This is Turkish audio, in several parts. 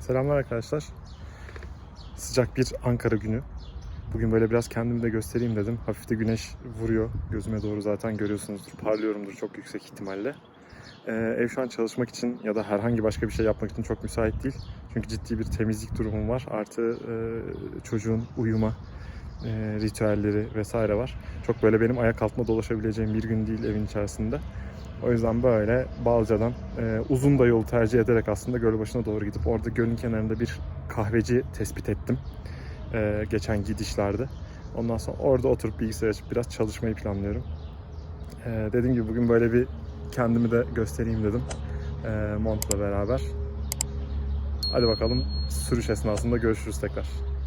Selamlar arkadaşlar. Sıcak bir Ankara günü. Bugün böyle biraz kendimi de göstereyim dedim. Hafif de güneş vuruyor. Gözüme doğru zaten görüyorsunuzdur. Parlıyorumdur çok yüksek ihtimalle. Ee, ev şu an çalışmak için ya da herhangi başka bir şey yapmak için çok müsait değil. Çünkü ciddi bir temizlik durumum var. Artı e, çocuğun uyuma e, ritüelleri vesaire var. Çok böyle benim ayak altında dolaşabileceğim bir gün değil evin içerisinde. O yüzden böyle Balca'dan e, uzun da yol tercih ederek aslında Gölbaşı'na doğru gidip orada gölün kenarında bir kahveci tespit ettim. e, geçen gidişlerde. Ondan sonra orada oturup bilgisayar açıp biraz çalışmayı planlıyorum. E, dediğim gibi bugün böyle bir kendimi de göstereyim dedim. E, montla beraber. Hadi bakalım sürüş esnasında görüşürüz tekrar.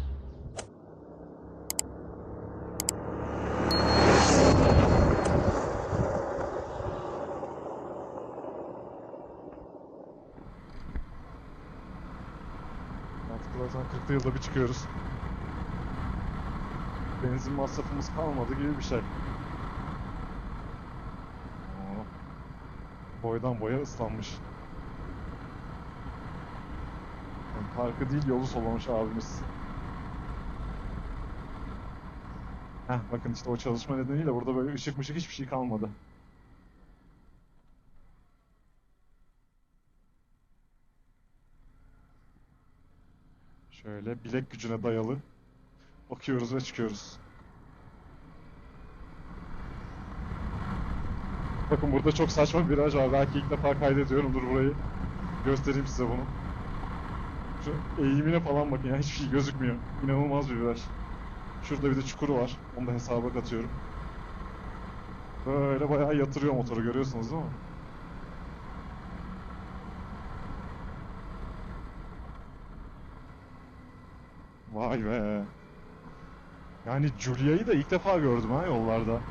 Artık zaten 40 yılda bir çıkıyoruz. Benzin masrafımız kalmadı gibi bir şey. Boydan boya ıslanmış. Yani parkı değil yolu solamış abimiz. Heh bakın işte o çalışma nedeniyle burada böyle ışık mışık hiçbir şey kalmadı. Şöyle bilek gücüne dayalı bakıyoruz ve çıkıyoruz. Bakın burada çok saçma bir viraj var. Belki ilk defa kaydediyorumdur burayı. Göstereyim size bunu. Şu eğimine falan bakın ya hiçbir şey gözükmüyor. İnanılmaz bir viraj. Şurada bir de çukuru var. Onu da hesaba katıyorum. Böyle bayağı yatırıyor motoru görüyorsunuz değil mi? Vay be. Yani Giulia'yı da ilk defa gördüm ha yollarda.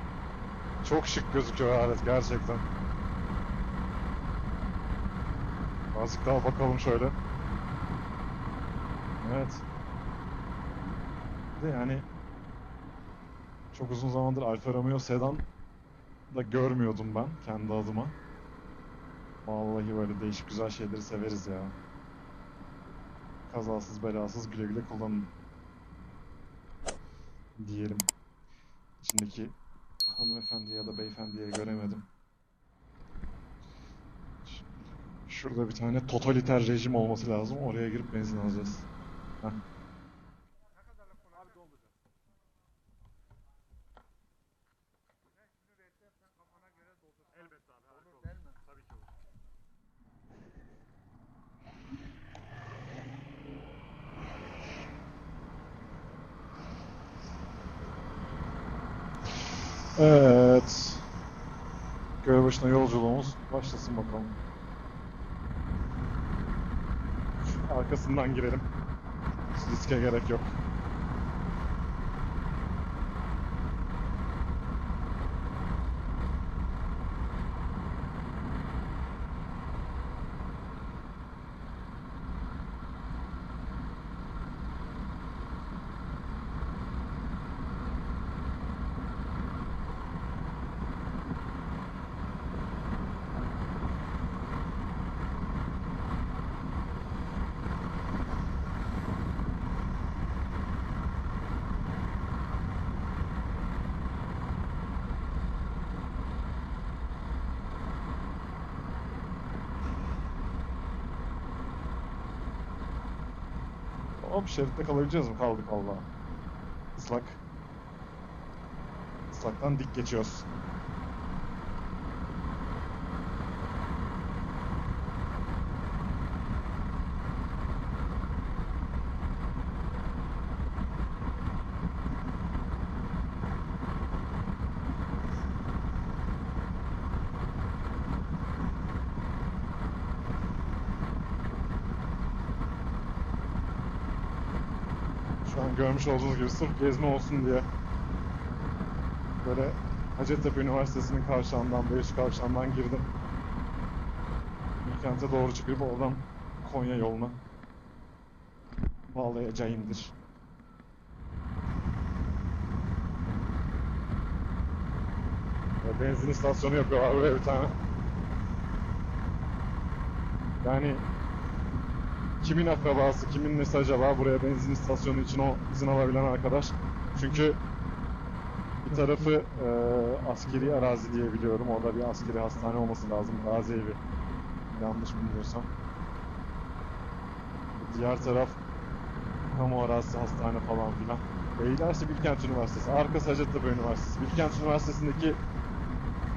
Çok şık gözüküyor alet gerçekten. Azıcık daha bakalım şöyle. Evet. De yani çok uzun zamandır Alfa Romeo sedan da görmüyordum ben kendi adıma. Vallahi böyle değişik güzel şeyleri severiz ya. Kazasız belasız güle güle kullanın. Diyelim. İçindeki hanımefendi ya da beyefendiye göremedim. Şurada bir tane totaliter rejim olması lazım. Oraya girip benzin alacağız. Heh. Evet. Gölbaşı'na yolculuğumuz başlasın bakalım. Arkasından girelim. Riske gerek yok. Hop şeritte kalabileceğiz mi? Kaldık valla. Islak. Islaktan dik geçiyoruz. Görmüş olduğunuz gibi sırf gezme olsun diye böyle Hacettepe Üniversitesi'nin kavşağından, Beyoğlu kavşağından girdim. Bilkent'e doğru çıkıp oradan Konya yoluna bağlayacağımdır. Ya Benzin istasyonu yapıyorlar buraya bir tane. Yani kimin akrabası, kimin nesi acaba buraya benzin istasyonu için o izin alabilen arkadaş. Çünkü bir tarafı e, askeri arazi diye biliyorum. Orada bir askeri hastane olması lazım. Gazi evi. Yanlış bilmiyorsam. Diğer taraf kamu arazisi hastane falan filan. Beylerse Bilkent Üniversitesi, Arka Hacettepe Üniversitesi. Bilkent Üniversitesi'ndeki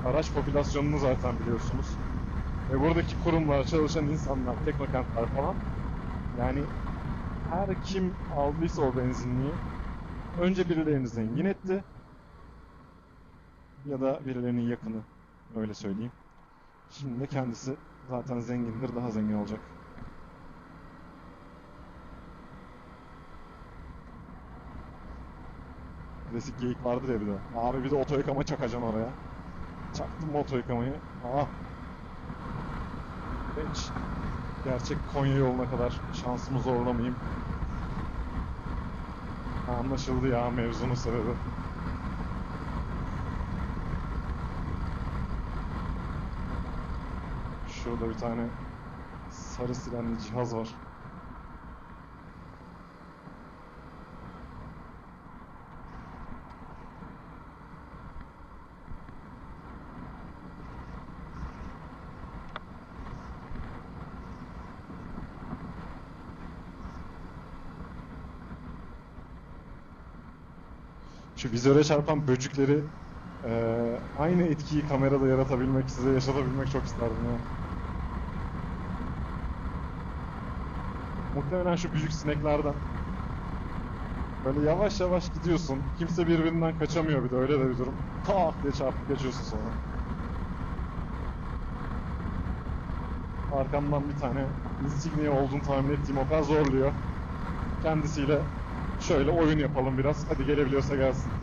araç popülasyonunu zaten biliyorsunuz. Ve buradaki kurumlar, çalışan insanlar, teknokentler falan. Yani her kim aldıysa o benzinliği önce birilerini zengin etti ya da birilerinin yakını öyle söyleyeyim. Şimdi de kendisi zaten zengindir, daha zengin olacak. Klasik geyik vardır ya bir de. Abi bir de oto yıkama çakacaksın oraya. Çaktım oto yıkamayı? Aa. Hiç gerçek Konya yoluna kadar şansımı zorlamayayım. Anlaşıldı ya mevzunun sebebi. Şurada bir tane sarı sirenli cihaz var. Şu vizöre çarpan böcükleri eee, aynı etkiyi kamerada yaratabilmek, size yaşatabilmek çok isterdim ya. Muhtemelen şu büyük sineklerden. Böyle yavaş yavaş gidiyorsun. Kimse birbirinden kaçamıyor bir de öyle de bir durum. Tak diye çarpıp geçiyorsun sonra. Arkamdan bir tane insignia olduğunu tahmin ettiğim o kadar zorluyor. Kendisiyle şöyle oyun yapalım biraz. Hadi gelebiliyorsa gelsin.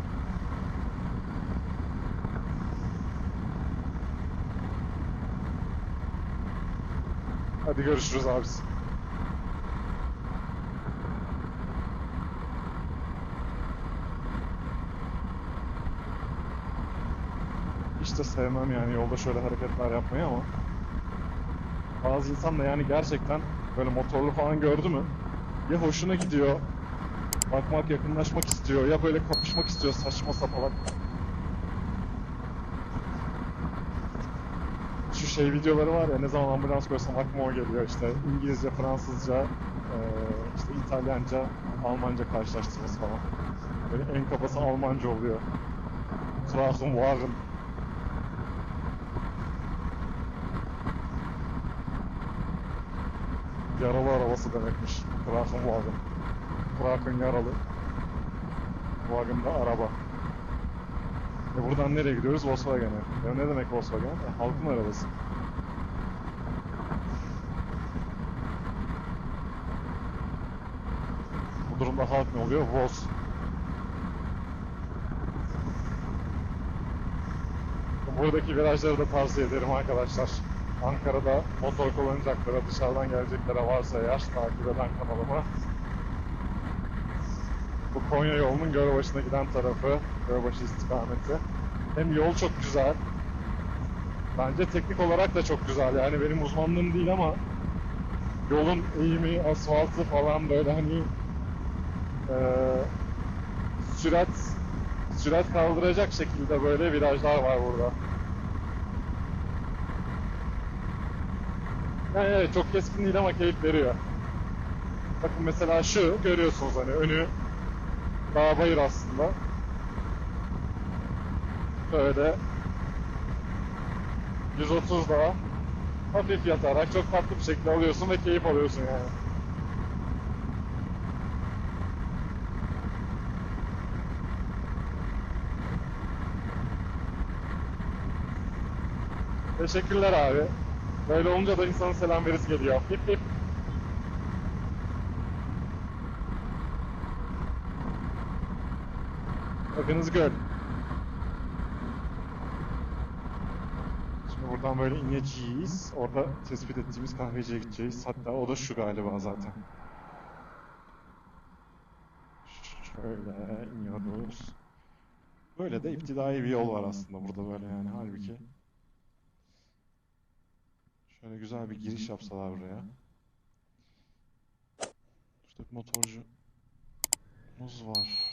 Hadi görüşürüz abisi. Hiç de sevmem yani yolda şöyle hareketler yapmayı ama bazı insan da yani gerçekten böyle motorlu falan gördü mü ya hoşuna gidiyor bakmak yakınlaşmak istiyor ya böyle kapışmak istiyor saçma sapan şu şey videoları var ya ne zaman ambulans görsem aklıma o geliyor işte İngilizce, Fransızca, eee, işte İtalyanca, Almanca karşılaştırması falan. Böyle en kabası Almanca oluyor. Krankenwagen. Yaralı arabası demekmiş. Krankenwagen. Kraken yaralı. Wagen da araba. E buradan nereye gidiyoruz? Volkswagen'e. Ya ne demek Volkswagen? E, halkın arabası. Bu durumda halk ne oluyor? Voz. Buradaki virajları da tavsiye ederim arkadaşlar. Ankara'da motor kullanacaklara, dışarıdan geleceklere varsa eğer takip eden kanalıma bu Konya yolunun Gölbaşı'na giden tarafı, Gölbaşı istikameti. Hem yol çok güzel. Bence teknik olarak da çok güzel. Yani benim uzmanlığım değil ama yolun eğimi, asfaltı falan böyle hani eee sürat sürat kaldıracak şekilde böyle virajlar var burada. Yani evet çok keskin değil ama keyif veriyor. Bakın mesela şu görüyorsunuz hani önü dağ bayır aslında. Böyle 130 daha hafif yatarak çok tatlı bir şekilde alıyorsun ve keyif alıyorsun yani. Teşekkürler abi. Böyle olunca da insanın selam verisi geliyor. Hip hip. Bakınız göl. Şimdi buradan böyle ineceğiz. Orada tespit ettiğimiz kahveciye gideceğiz. Hatta o da şu galiba zaten. Şöyle iniyoruz. Böyle de iptidai bir yol var aslında burada böyle yani halbuki. Şöyle güzel bir giriş yapsalar buraya. motorcu muz var.